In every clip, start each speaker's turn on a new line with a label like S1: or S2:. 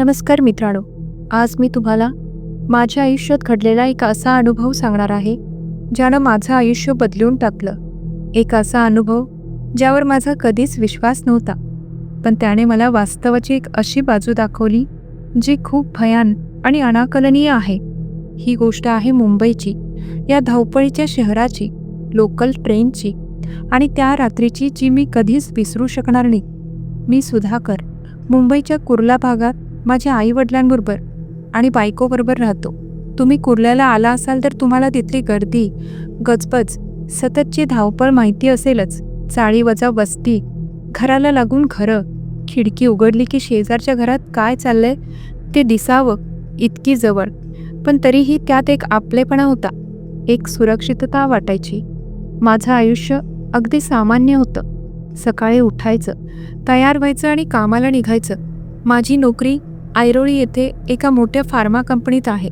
S1: नमस्कार मित्रांनो आज मी तुम्हाला माझ्या आयुष्यात घडलेला एक असा अनुभव सांगणार आहे ज्यानं माझं आयुष्य बदलून टाकलं. एक असा अनुभव ज्यावर माझा कधीच विश्वास नव्हता पण त्याने मला वास्तवाची एक अशी बाजू दाखवली जी खूप भयान आणि अनाकलनीय आहे. ही गोष्ट आहे मुंबईची या धावपळीच्या शहराची लोकल ट्रेनची आणि त्या रात्रीची जी मी कधीच विसरू शकणार नाही. मी सुधाकर मुंबईच्या कुर्ला भागात माझ्या आईवडिलांबरोबर आणि बायकोबरोबर राहतो. तुम्ही कुर्ल्याला आला असाल तर तुम्हाला तिथली गर्दी गजबज सततची धावपळ माहिती असेलच. चाळी वजा वस्ती घराला लागून घरं खिडकी उघडली की शेजारच्या घरात काय चाललंय? ते दिसावं इतकी जवळ. पण तरीही त्यात एक आपलेपणा होता एक सुरक्षितता वाटायची. माझं आयुष्य अगदी सामान्य होतं. सकाळी उठायचं तयार व्हायचं आणि कामाला निघायचं. माझी नोकरी ऐरोळी येथे एका मोठ्या फार्मा कंपनीत आहे.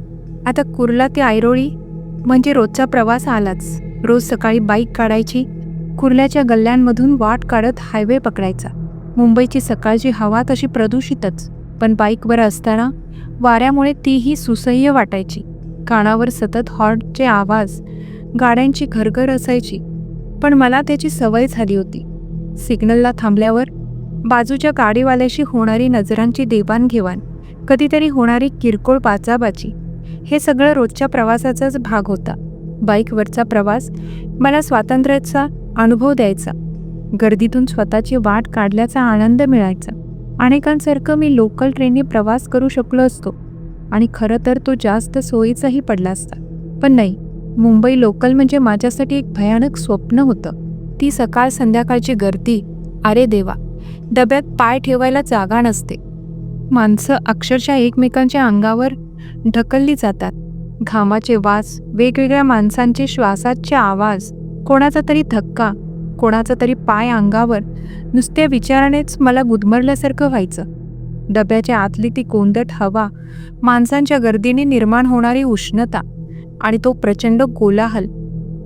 S1: आता कुर्ला ते ऐरोळी म्हणजे रोजचा प्रवास आलाच. रोज सकाळी बाईक काढायची कुर्ल्याच्या गल्ल्यांमधून वाट काढत हायवे पकडायचा. मुंबईची सकाळची हवा तशी प्रदूषितच पण बाईकवर असताना वाऱ्यामुळे तीही सुसह्य वाटायची. कानावर सतत हॉर्नचे आवाज गाड्यांची घरघर असायची पण मला त्याची सवय झाली होती. सिग्नलला थांबल्यावर बाजूच्या गाडीवाल्याशी होणारी नजरांची देवाणघेवाण कधीतरी होणारी किरकोळ बाचाबाची हे सगळं रोजच्या प्रवासाचाच भाग होता. बाईकवरचा प्रवास मला स्वातंत्र्याचा अनुभव द्यायचा. गर्दीतून स्वतःची वाट काढल्याचा आनंद मिळायचा. अनेकांसारखं मी लोकल ट्रेनने प्रवास करू शकलो असतो. आणि खरं तर तो जास्त सोयीचाही पडला असता. पण नाही मुंबई लोकल म्हणजे माझ्यासाठी एक भयानक स्वप्न होतं. ती सकाळ संध्याकाळची गर्दी अरे देवा डब्यात पाय ठेवायला जागा नसते. माणसं अक्षरशः एकमेकांच्या अंगावर ढकलली जातात. घामाचे वास वेगवेगळ्या माणसांचे श्वासाचे आवाज कोणाचा तरी धक्का कोणाचा तरी पाय अंगावर नुसत्या विचारानेच मला गुदमरल्यासारखं व्हायचं. डब्याच्या आतली ती कोंदट हवा माणसांच्या गर्दीने निर्माण होणारी उष्णता आणि तो प्रचंड कोलाहल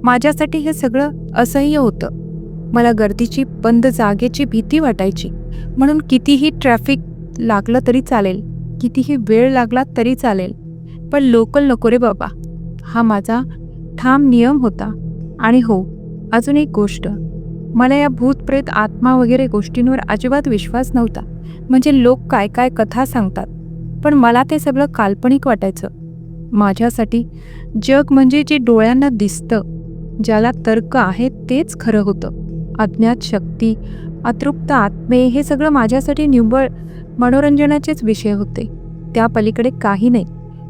S1: माझ्यासाठी हे सगळं असह्य होतं. मला गर्दीची बंद जागेची भीती वाटायची. म्हणून कितीही ट्रॅफिक लागलं तरी चालेल. कितीही वेळ लागला तरी चालेल. पण लोकल नको रे बाबा. हा माझा ठाम नियम होता. आणि हो अजून एक गोष्ट. मला या भूतप्रेत आत्मा वगैरे गोष्टींवर अजिबात विश्वास नव्हता. म्हणजे लोक काय काय कथा सांगतात. पण मला ते सगळं काल्पनिक वाटायचं. माझ्यासाठी जग म्हणजे जे डोळ्यांना दिसतं ज्याला तर्क आहे तेच खरं होतं. अज्ञात शक्ती अतृप्त आत्मे हे सगळं माझ्यासाठी निव्वळ मनोरंजनाचेच विषय होते. त्या पलीकडे काही नाही.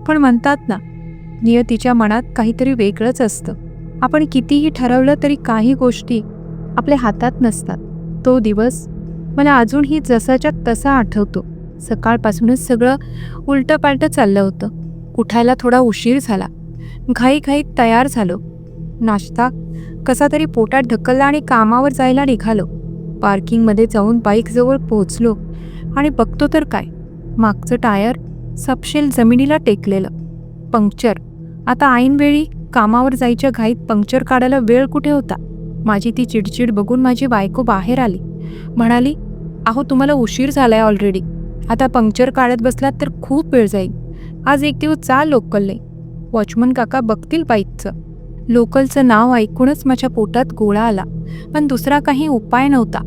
S1: पण म्हणतात ना नियतीच्या मनात काहीतरी वेगळंच असतं. आपण कितीही ठरवलं तरी काही गोष्टी आपल्या हातात नसतात. तो दिवस मला अजूनही जसाच्या तसा आठवतो. सकाळपासूनच सगळं उलटंपालटं चाललं होतं. उठायला थोडा उशीर झाला. घाईघाईत तयार झालो. नाश्ता कसा तरी पोटात ढकलला आणि कामावर जायला निघालो. पार्किंगमध्ये जाऊन बाईकजवळ पोहोचलो. आणि बघतो तर काय. मागचं टायर सपशेल जमिनीला टेकलेलं. पंक्चर. आता ऐनवेळी कामावर जायच्या घाईत पंक्चर काढायला वेळ कुठे होता? माझी ती चिडचिड बघून माझी बायको बाहेर आली. म्हणाली अहो तुम्हाला उशीर झालाय ऑलरेडी आता पंक्चर काढत बसलात तर खूप वेळ जाईल. आज एक दिवस चाल लोकलने वॉचमन काका बघतील बाईकचं लोकलचं नाव ऐकूनच माझ्या पोटात गोळा आला. पण दुसरा काही उपाय नव्हता.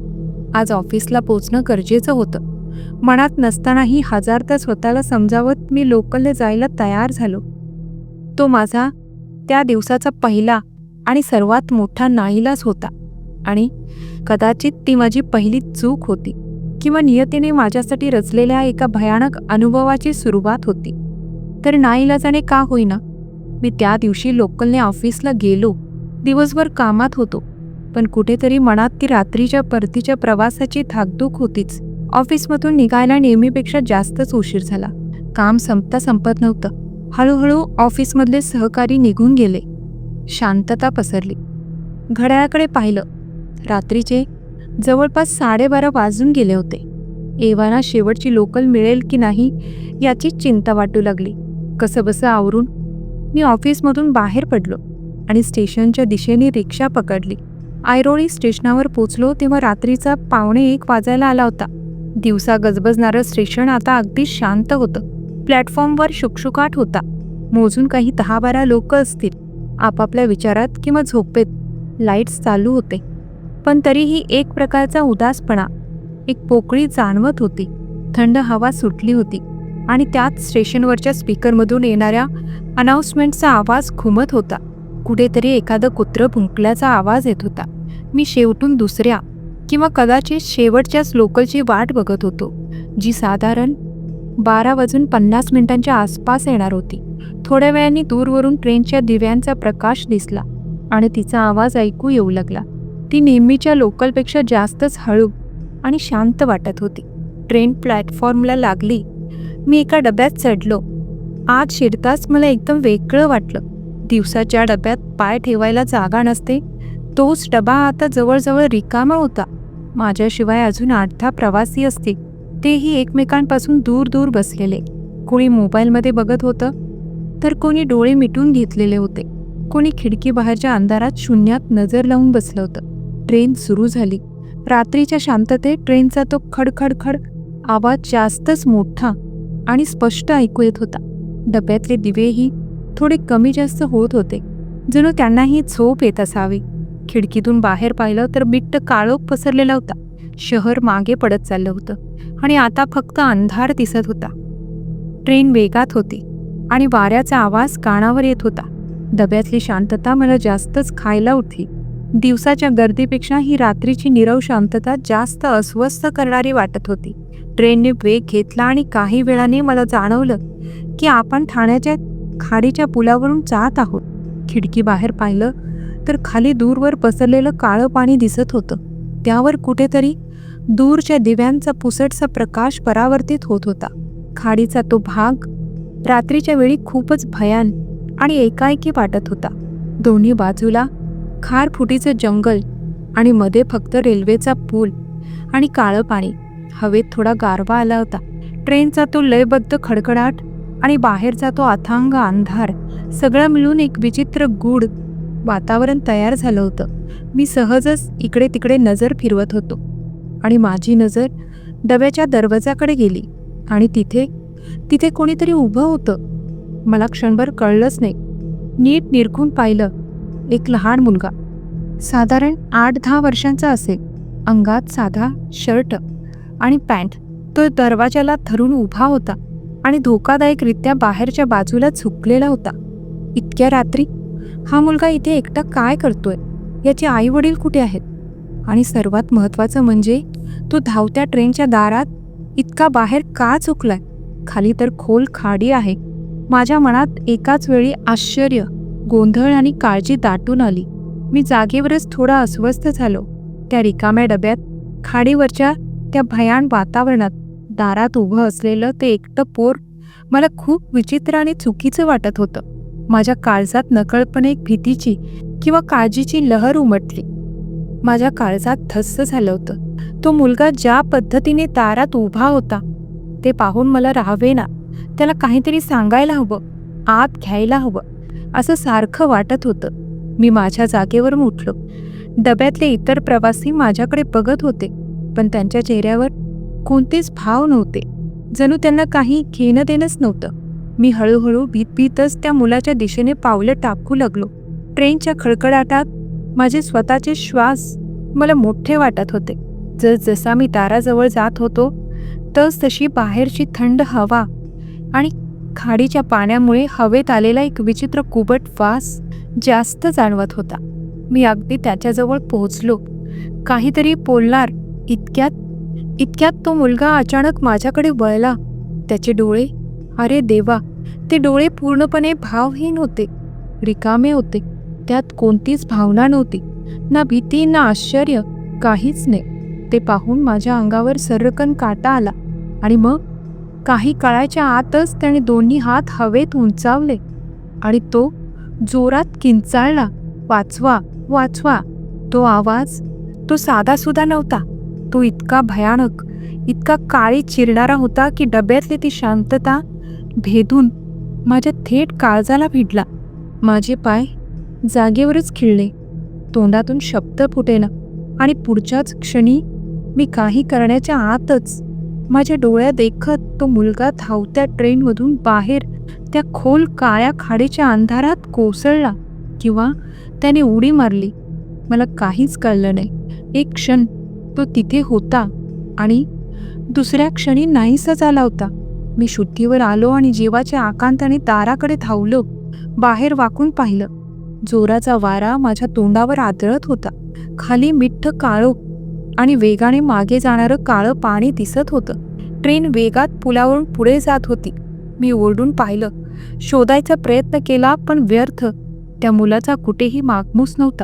S1: आज ऑफिसला पोचणं गरजेचं होतं. मनात नसतानाही हजारदा स्वतःला समजावत मी लोकलने जायला तयार झालो. तो माझा त्या दिवसाचा पहिला आणि सर्वात मोठा नाईलाज होता आणि कदाचित ती माझी पहिली चूक होती किंवा नियतीने माझ्यासाठी रचलेल्या एका भयानक अनुभवाची सुरुवात होती. तर नाईलाजाने का होईना मी त्या दिवशी लोकलने ऑफिसला गेलो. दिवसभर कामात होतो पण कुठेतरी मनात ती रात्रीच्या परतीच्या प्रवासाची धाकधूक होतीच. ऑफिसमधून निघायला नेहमीपेक्षा जास्तच उशीर झाला. काम संपता संपत नव्हतं. हळूहळू ऑफिसमधले सहकारी निघून गेले. शांतता पसरली. घड्याळाकडे पाहिलं. रात्रीचे जवळपास साडेबारा वाजून गेले होते. एव्हाना शेवटची लोकल मिळेल की नाही याची चिंता वाटू लागली. कसंबसं आवरून मी ऑफिसमधून बाहेर पडलो आणि स्टेशनच्या दिशेने रिक्षा पकडली. आयरोळी स्टेशनावर पोचलो तेव्हा रात्रीचा पावणे एक वाजायला आला होता. दिवसा गजबजणारं स्टेशन आता अगदी शांत होतं. प्लॅटफॉर्मवर शुकशुकाट होता. मोजून काही दहा बारा लोक असतील. आपापल्या विचारात किंवा झोपेत. लाईट्स चालू होते. पण तरीही एक प्रकारचा उदासपणा. एक पोकळी जाणवत होती. थंड हवा सुटली होती. आणि त्यात स्टेशनवरच्या स्पीकरमधून येणाऱ्या अनाऊन्समेंटचा आवाज घुमत होता. कुठेतरी एखादं कुत्रं भुंकल्याचा आवाज येत होता. मी शेवटून दुसऱ्या किंवा कदाचित शेवटच्याच लोकलची वाट बघत होतो जी साधारण बारा वाजून पन्नास मिनिटांच्या आसपास येणार होती. थोड्या वेळाने दूरवरून ट्रेनच्या दिव्यांचा प्रकाश दिसला आणि तिचा आवाज ऐकू येऊ लागला. ती नेहमीच्या लोकलपेक्षा जास्तच हळू आणि शांत वाटत होती. ट्रेन प्लॅटफॉर्मला लागली. मी एका डब्यात चढलो. आत शिरताच मला एकदम वेगळं वाटलं. दिवसाच्या डब्यात पाय ठेवायला जागा नसते तोच डबा आता जवळजवळ रिकामा होता. माझ्याशिवाय अजून आठ दहा प्रवासी असतील तेही एकमेकांपासून दूर दूर बसलेले. कोणी मोबाईलमध्ये बघत होतं तर कोणी डोळे मिटून घेतलेले होते. कोणी खिडकी बाहेरच्या अंधारात शून्यात नजर लावून बसलं होतं. ट्रेन सुरू झाली. रात्रीच्या शांततेत ट्रेनचा तो खडखडखड आवाज जास्तच मोठा आणि स्पष्ट ऐकू येत होता. डब्यातले दिवेही थोडे कमी जास्त होत होते. जणू त्यांनाही झोप येत असावी. खिडकीतून बाहेर पाहिलं तर बिट्ट काळोख पसरलेला होता. शहर मागे पडत चाललं होतं आणि आता फक्त अंधार दिसत होता. ट्रेन वेगात होती आणि वाऱ्याचा आवाज कानावर येत होता. डब्यातली शांतता मला जास्तच खायला उठली. दिवसाच्या गर्दीपेक्षा ही रात्रीची निरव शांतता जास्त अस्वस्थ करणारी वाटत होती. ट्रेनने वेग घेतला आणि काही वेळाने मला जाणवलं की आपण ठाण्याच्या खाडीच्या पुलावरून जात आहोत. खिडकी बाहेर पाहिलं तर खाली दूरवर पसरलेलं काळं पाणी दिसत होतं. त्यावर कुठेतरी दूरच्या दिव्यांचा पुसटसा प्रकाश परावर्तित होत होता. खाडीचा तो भाग रात्रीच्या वेळी खूपच भयान आणि एकाएकी वाटत होता. दोन्ही बाजूला खारफुटीचं जंगल आणि मध्ये फक्त रेल्वेचा पूल आणि काळं पाणी. हवेत थोडा गारवा आला होता. ट्रेनचा तो लयबद्ध खडखडाट आणि बाहेरचा तो अथांग अंधार. सगळं मिळून एक विचित्र गूढ वातावरण तयार झालं होतं. मी सहजच इकडे तिकडे नजर फिरवत होतो. आणि माझी नजर डब्याच्या दरवाजाकडे गेली. आणि तिथे तिथे कोणीतरी उभं होतं. मला क्षणभर कळलंच नाही. नीट निरखून पाहिलं एक लहान मुलगा. साधारण आठ दहा वर्षांचा असेल. अंगात साधा शर्ट आणि पॅन्ट. तो दरवाजाला धरून उभा होता आणि धोकादायकरित्या बाहेरच्या बाजूला झुकलेला होता. इतक्या रात्री हा मुलगा इथे एकटा काय करतोय? याचे आई वडील कुठे आहेत? आणि सर्वात महत्त्वाचं म्हणजे तो धावत्या ट्रेनच्या दारात इतका बाहेर का चुकलाय? खाली तर खोल खाडी आहे. माझ्या मनात एकाच वेळी आश्चर्य गोंधळ आणि काळजी दाटून आली. मी जागेवरच थोडा अस्वस्थ झालो. त्या रिकाम्या डब्यात खाडीवरच्या त्या भयान वातावरणात दारात उभं असलेलं ते एकटं पोर मला खूप विचित्र आणि चुकीचं वाटत होतं. माझ्या काळजात नकळपणे एक भीतीची किंवा काळजीची लहर उमटली. माझ्या काळजात धस्स झालं होतं. तो मुलगा ज्या पद्धतीने दारात उभा होता ते पाहून मला राहावेना. त्याला काहीतरी सांगायला हवं आत घ्यायला हवं असं सारखं वाटत होतं. मी माझ्या जागेवरून उठलो. डब्यातले इतर प्रवासी माझ्याकडे बघत होते पण त्यांच्या चेहऱ्यावर कोणतेच भाव नव्हते. जणू त्यांना काही घेणं देणंच नव्हतं. मी हळूहळू भीतभीतच त्या मुलाच्या दिशेने पावलं टाकू लागलो. ट्रेनच्या खडखडाटात माझे स्वतःचे श्वास मला मोठे वाटत होते. जसजसा मी दाराजवळ जात होतो तस तशी बाहेरची थंड हवा आणि खाडीच्या पाण्यामुळे हवेत आलेला एक विचित्र कुबट वास जास्त जाणवत होता. मी अगदी त्याच्याजवळ पोहोचलो. काहीतरी बोलणार. इतक्यात इतक्यात तो मुलगा अचानक माझ्याकडे वळला. त्याचे डोळे अरे देवा ते डोळे पूर्णपणे भावहीन होते. रिकामे होते. त्यात कोणतीच भावना नव्हती. ना भीती ना आश्चर्य काहीच नाही. ते पाहून माझ्या अंगावर सर्रकन काटा आला आणि मग काही काळाच्या आतच त्याने दोन्ही हात हवेत उंचावले आणि तो जोरात किंचाळला वाचवा वाचवा. तो आवाज तो साधासुद्धा नव्हता. तो इतका भयानक इतका काळी चिरणारा होता की डब्यातली ती शांतता भेदून माझ्या थेट काळजाला भिडला. माझे पाय जागेवरच खिळले. तोंडातून शब्द फुटेना आणि पुढच्याच क्षणी मी काही करण्याच्या आतच माझ्या डोळ्या देखत तो मुलगा धावत्या ट्रेनमधून बाहेर त्या खोल काळ्या खाडीच्या अंधारात कोसळला किंवा त्याने उडी मारली. मला काहीच कळलं नाही. एक क्षण तो तिथे होता आणि दुसऱ्या क्षणी नाहीसा झाला होता. मी शुद्धीवर आलो आणि जीवाच्या आकांताने दाराकडे धावलो. बाहेर वाकून पाहिलं. जोराचा वारा माझ्या तोंडावर आदळत होता. खाली मिठ्ठ काळो आणि वेगाने मागे जाणारं काळं पाणी दिसत होतं. ट्रेन वेगात पुलावरून पुढे जात होती. मी ओरडून पाहिलं. शोधायचा प्रयत्न केला पण व्यर्थ. त्या मुलाचा कुठेही मागमूस नव्हता.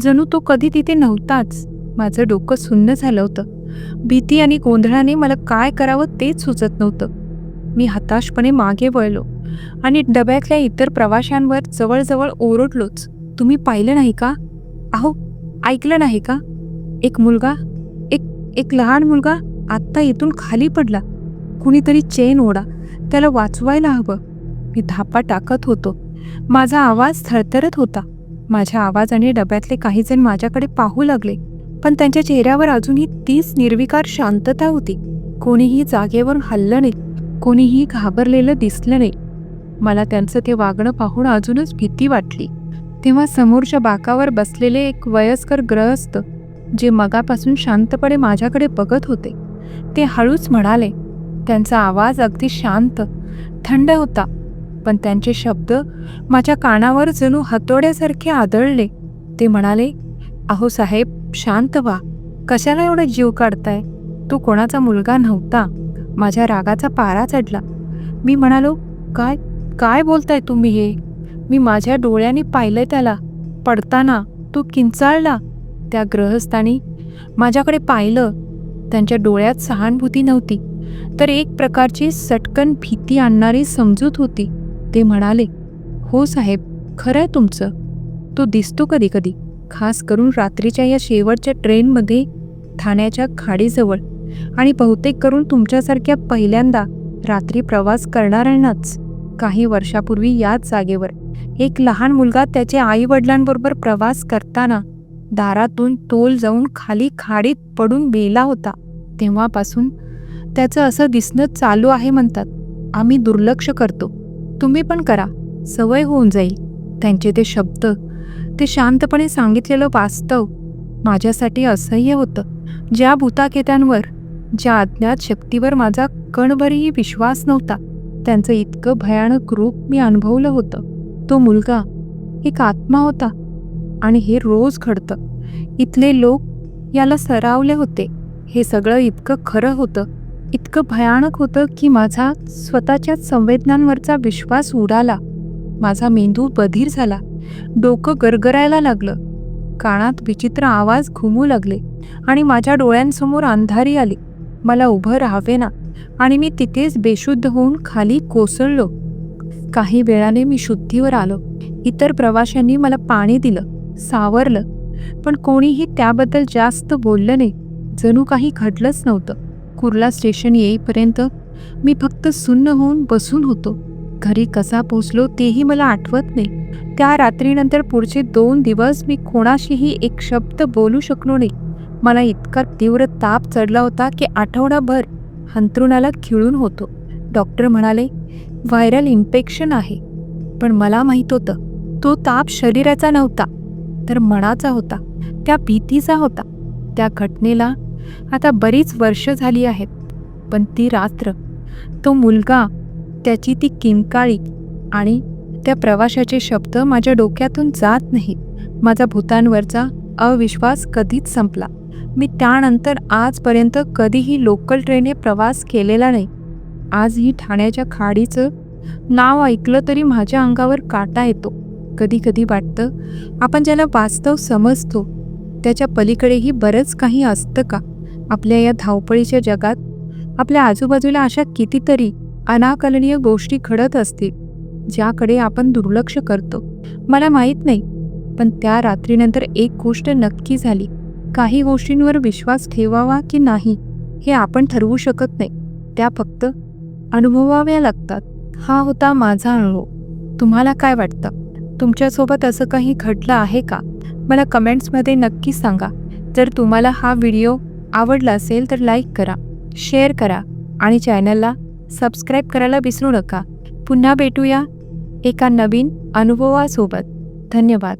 S1: जणू तो कधी तिथे नव्हताच. माझं डोकं सुन्न झालं होतं. भीती आणि गोंधळाने मला काय करावं तेच सुचत नव्हतं. मी हताशपणे मागे वळलो आणि डब्यातल्या इतर प्रवाशांवर जवळजवळ ओरडलोच. तुम्ही पाहिलं नाही का? अहो ऐकलं नाही का? एक मुलगा एक एक लहान मुलगा आत्ता इथून खाली पडला. कुणीतरी चेन ओढा त्याला वाचवायला हवं. मी धापा टाकत होतो. माझा आवाज थरथरत होता. माझ्या आवाजाने डब्यातले काहीजण माझ्याकडे पाहू लागले. पण त्यांच्या चेहऱ्यावर अजूनही तीच निर्विकार शांतता होती. कोणीही जागेवरून हल्लं नाही. कोणीही घाबरलेलं दिसलं नाही. मला त्यांचं ते वागणं पाहून अजूनच भीती वाटली. तेव्हा समोरच्या बाकावर बसलेले एक वयस्कर ग्रहस्थ जे मगापासून शांतपणे माझ्याकडे बघत होते ते हळूच म्हणाले त्यांचा आवाज अगदी शांत थंड होता पण त्यांचे शब्द माझ्या कानावर जणू हतोड्यासारखे आदळले. ते म्हणाले अहो साहेब शांत व्हा. कशाला एवढा जीव काढताय? तो कोणाचा मुलगा नव्हता. माझ्या रागाचा पारा चढला. मी म्हणालो काय काय बोलताय तुम्ही हे? मी माझ्या डोळ्यांनी पाहिलंय त्याला. पडताना तो किंचाळला. त्या ग्रहस्थानी माझ्याकडे पाहिलं. त्यांच्या डोळ्यात सहानुभूती नव्हती तर एक प्रकारची सटकन भीती आणणारी समजूत होती. ते म्हणाले हो साहेब खरं आहे तुमचं. तो दिसतो कधी कधी खास करून रात्रीच्या या शेवटच्या ट्रेनमध्ये ठाण्याच्या खाडीजवळ. आणि बहुतेक करून तुमच्यासारख्या पहिल्यांदा रात्री प्रवास करणाऱ्यांनाच काही वर्षापूर्वी याच जागेवर. एक लहान मुलगा त्याच्या आई वडिलांबरोबर प्रवास करताना दारातून तोल जाऊन खाली खाडीत पडून मेला होता. तेव्हापासून त्याचं असं दिसणं चालू आहे म्हणतात. आम्ही दुर्लक्ष करतो. तुम्ही पण करा. सवय होऊन जाईल. त्यांचे ते शब्द ते शांतपणे सांगितलेलं वास्तव माझ्यासाठी असह्य होतं. ज्या भूताकेत्यांवर ज्या अज्ञात शक्तीवर माझा कणभरही विश्वास नव्हता त्यांचं इतकं भयानक रूप मी अनुभवलं होतं. तो मुलगा एक आत्मा होता आणि हे रोज घडतं. इथले लोक याला सरावले होते. हे सगळं इतकं खरं होतं इतकं भयानक होतं की माझा स्वतःच्याच संवेदनांवरचा विश्वास उडाला. माझा मेंदू बधीर झाला. डोकं गरगरायला लागलं. कानात विचित्र आवाज घुमू लागले आणि माझ्या डोळ्यांसमोर अंधारी आली. मला उभं राहावे ना आणि मी तिथेच बेशुद्ध होऊन खाली कोसळलो. काही वेळाने मी शुद्धीवर आलो. इतर प्रवाशांनी मला पाणी दिलं सावरलं. पण कोणीही त्याबद्दल जास्त बोललं नाही. जणू काही घडलंच नव्हतं. कुर्ला स्टेशन येईपर्यंत मी फक्त सुन्न होऊन बसून होतो. घरी कसा पोचलो तेही मला आठवत नाही. त्या रात्रीनंतर पुढचे दोन दिवस मी कोणाशीही एक शब्द बोलू शकलो नाही. मला इतका तीव्र ताप चढला होता की आठवडाभर अंथरुणाला खिळून होतो. डॉक्टर म्हणाले व्हायरल इन्फेक्शन आहे. पण मला माहीत होतं तो ताप शरीराचा नव्हता तर मनाचा होता त्या भीतीचा होता. त्या घटनेला आता बरीच वर्ष झाली आहेत पण ती रात्र तो मुलगा त्याची ती किंकाळी आणि त्या प्रवाशाचे शब्द माझ्या डोक्यातून जात नाहीत. माझा भूतांवरचा अविश्वास कधीच संपला. मी त्यानंतर आजपर्यंत कधीही लोकल ट्रेने प्रवास केलेला नाही. आजही ठाण्याच्या खाडीचं नाव ऐकलं तरी माझ्या अंगावर काटा येतो. कधी कधी वाटतं आपण ज्याला वास्तव समजतो त्याच्या पलीकडेही बरंच काही असतं का? आपल्या या धावपळीच्या जगात आपल्या आजूबाजूला अशा कितीतरी अनाकलनीय गोष्टी घडत असतील ज्याकडे आपण दुर्लक्ष करतो. मला माहीत नाही पण त्या रात्रीनंतर एक गोष्ट नक्की झाली. काही गोष्टींवर विश्वास ठेवावा की नाही हे आपण ठरवू शकत नाही. त्या फक्त अनुभवाव्या लागतात. हा होता माझा अनुभव. तुम्हाला काय वाटतं? तुमच्यासोबत असं काही घडलं आहे का? मला कमेंट्समध्ये नक्की सांगा. जर तुम्हाला हा व्हिडिओ आवडला असेल तर लाईक करा शेअर करा आणि चॅनलला सबस्क्राईब करायला विसरू नका. पुन्हा भेटूया एका नवीन अनुभवासोबत. धन्यवाद.